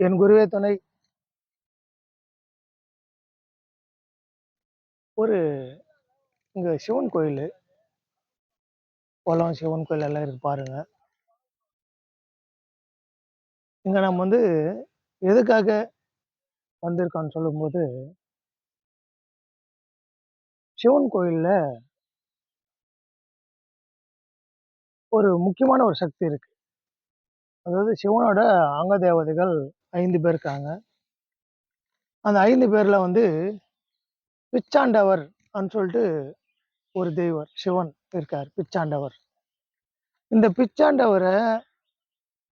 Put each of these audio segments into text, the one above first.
என் குருவே துணை. ஒரு இங்கே சிவன் கோயில். குளம் சிவன் கோயில் எல்லாம் இருக்கு பாருங்க. இங்கே நம்ம வந்து எதுக்காக வந்திருக்கோம்னு சொல்லும்போது சிவன் கோயிலில் ஒரு முக்கியமான ஒரு சக்தி இருக்கு. அதாவது சிவனோட அங்க தேவதைகள் ஐந்து பேர் இருக்காங்க. அந்த ஐந்து பேரில் வந்து பிச்சாண்டவர் அப்படின்னு சொல்லிட்டு ஒரு தெய்வர் சிவன் இருக்கார் பிச்சாண்டவர். இந்த பிச்சாண்டவரை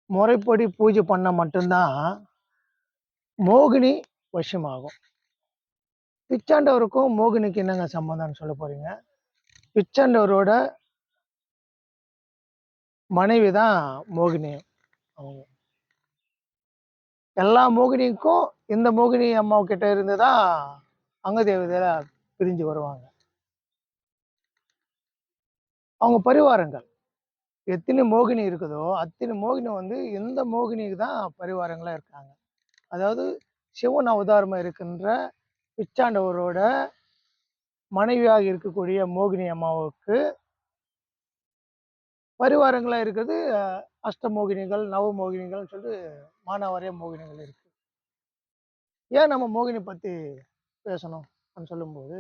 முறைப்படி பூஜை பண்ண மட்டும்தான் மோகினி வசியமாகும். பிச்சாண்டவருக்கும் மோகினிக்கு என்னங்க சம்பந்தம்னு சொல்ல போறீங்க? பிச்சாண்டவரோட மனைவி தான் மோகினி. அவங்க எல்லா மோகினிக்கும் இந்த மோகினி அம்மா கிட்ட இருந்து தான் அங்க தேவதையில பிரிஞ்சு வருவாங்க. அவங்க பரிவாரங்கள். எத்தனை மோகினி இருக்குதோ அத்தனை மோகினி வந்து எந்த மோகினிக்கு தான் பரிவாரங்களா இருக்காங்க. அதாவது சிவன் அவதாரமா இருக்கின்ற பிச்சாண்டவரோட மனைவியாக இருக்கக்கூடிய மோகினி அம்மாவுக்கு பரிவாரங்களாக இருக்கிறது அஷ்டமோகினிகள் நவமோகினிகள்னு சொல்லிட்டு மானாவாரிய மோகினிகள் இருக்கு. ஏன் நம்ம மோகினி பற்றி பேசணும் அப்படின்னு சொல்லும்போது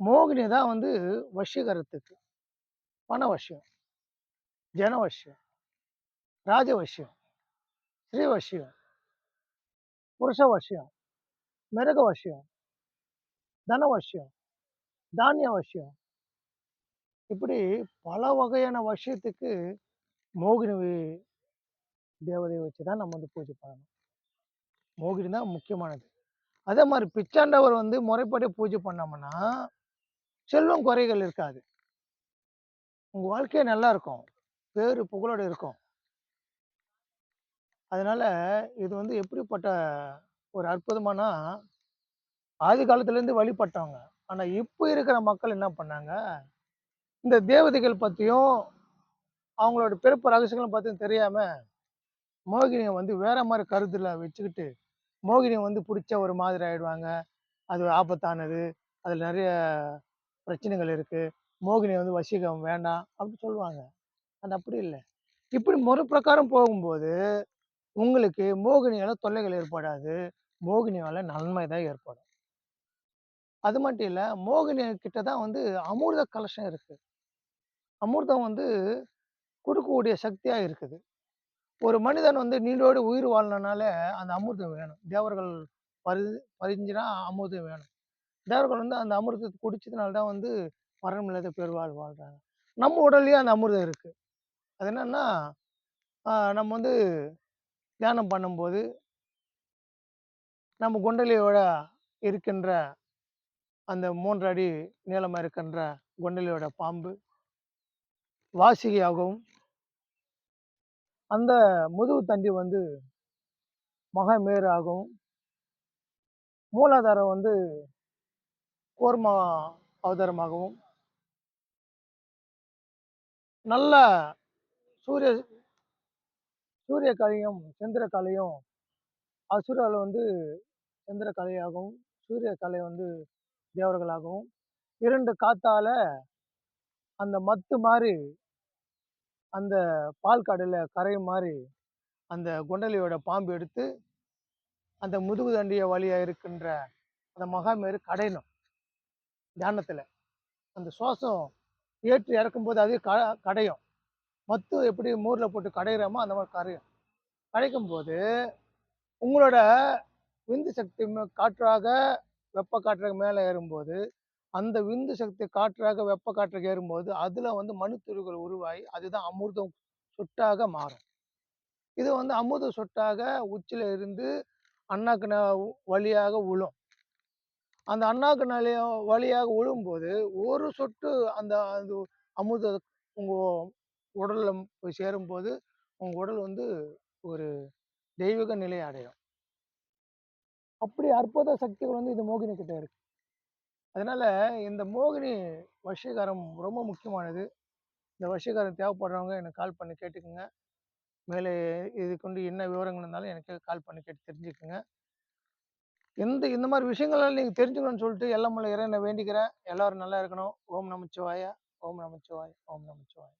மோகினி தான் வந்து வஷீகரத்துக்கு பண வசியம் ஜன வசியம் ராஜ வசியம் தானிய வசியம் இப்படி பல வகையான வருஷத்துக்கு மோகினி தேவதையை வச்சு தான் நம்ம வந்து பூஜை பண்ணணும். மோகினி தான் முக்கியமானது. அதே மாதிரி பிச்சாண்டவர் வந்து முறைப்படி பூஜை பண்ணோம்னா செல்வம் குறைகள் இருக்காது. உங்கள் வாழ்க்கையே நல்லா இருக்கும். பேரு புகழோட இருக்கும். அதனால இது வந்து எப்படிப்பட்ட ஒரு அற்புதமானா ஆதி காலத்துலேருந்து வழிபட்டவங்க. ஆனால் இப்போ இருக்கிற மக்கள் என்ன பண்ணாங்க? இந்த தேவதைகள் பற்றியும் அவங்களோட பிறப்பு ரகசியங்களும் பற்றியும் தெரியாமல் மோகினியை வந்து வேற மாதிரி கருத்தில் வச்சுக்கிட்டு மோகினியை வந்து பிடிச்ச ஒரு மாதிரி ஆகிடுவாங்க அது ஆபத்தானது. அதில் நிறைய பிரச்சனைகள் இருக்குது மோகினியை வந்து வசீகம் வேண்டாம் அப்படின்னு சொல்லுவாங்க. அது அப்படி இல்லை. இப்படி முறை பிரகாரம் போகும்போது உங்களுக்கு மோகினியால் தொல்லைகள் ஏற்படாது. மோகினியால் நன்மை தான் ஏற்படும். அது மட்டும் இல்லை மோகினி கிட்ட தான் வந்து அமிர்த கலசம் இருக்குது அமிர்தம் வந்து கொடுக்கக்கூடிய சக்தியாக இருக்குது. ஒரு மனிதன் வந்து நீண்டோடு உயிர் வாழணும்னால அந்த அமிர்தம் வேணும். தேவர்கள் பரி பரிஞ்சுனா அமிர்தம் வேணும். தேவர்கள் வந்து அந்த அமிர்தத்தை குடிச்சதுனால தான் வந்து மரணம் பெருவாழ் வாழ்கிறாங்க நம்ம உடல்லையும் அந்த அமிர்தம் இருக்குது அது என்னன்னா நம்ம வந்து தியானம் பண்ணும்போது நம்ம குண்டலியோட இருக்கின்ற அந்த மூன்று அடி நீளமாக இருக்கின்ற குண்டலியோட பாம்பு வாசிகையாகவும் அந்த முதுகு தண்டி வந்து மகமேராகவும் மூலாதாரம் வந்து கோர்மா அவதாரமாகவும் நல்ல சூரிய சூரிய கலையும் சந்திர கலையும் அசுரால் வந்து சந்திர கலையாகவும் சூரிய கலை வந்து தேவர்களாகவும் இரண்டு காத்தால அந்த மத்து மாதிரி அந்த பால் கடல கரையும் மாதிரி அந்த குண்டலியோட பாம்பு எடுத்து அந்த முதுகு தண்டிய வழியாக இருக்கின்ற அந்த மகாமேரு கடையணும். தியானத்தில். அந்த சுவாசம் ஏற்றி இறக்கும்போது அதே க கடையும். மத்து எப்படி மூரில் போட்டு கடையிறோமோ அந்த மாதிரி கரையும். கடைக்கும் போது உங்களோட விந்து சக்தி காற்றாக வெப்ப காற்றாக மேலே ஏறும்போது அந்த விந்து சக்தி காற்றாக வெப்ப காற்றாக ஏறும்போது அதுல வந்து மனுத்துருகள் உருவாகி அதுதான் அமிர்தம் சொட்டாக மாறும். இது வந்து அமிர்த சொட்டாக உச்சில இருந்து அண்ணாக்கு ந- வழியாக விழும் அந்த அண்ணாக்கு நிலைய வழியாக விழும்போது ஒரு சொட்டு அந்த அது அமுத உங்கள் உடலில் போய் சேரும்போது உங்கள் உடல் வந்து ஒரு தெய்வீக நிலை அடையும். அப்படி அற்புத சக்திகள் வந்து இது மோகினி கிட்ட இருக்கு. அதனால இந்த மோகினி வசீகரம் ரொம்ப முக்கியமானது. இந்த வசீகரம் தேவைப்படுறவங்க எனக்கு கால் பண்ணி கேட்டுக்குங்க. மேலே இது கொண்டு என்ன விவரங்கள் இருந்தாலும் எனக்கு கால் பண்ணி கேட்டு தெரிஞ்சுக்கோங்க. எந்த இந்த மாதிரி விஷயங்கள்லாம் நீங்கள் தெரிஞ்சுக்கணும்னு சொல்லிட்டு எல்லாம் உள்ள இறைவனை வேண்டிக்கிறேன். எல்லோரும் நல்லா இருக்கணும். ஓம் நமச்சிவாயா ஓம் நமச்சிவாய் ஓம் நமச்சிவாய்.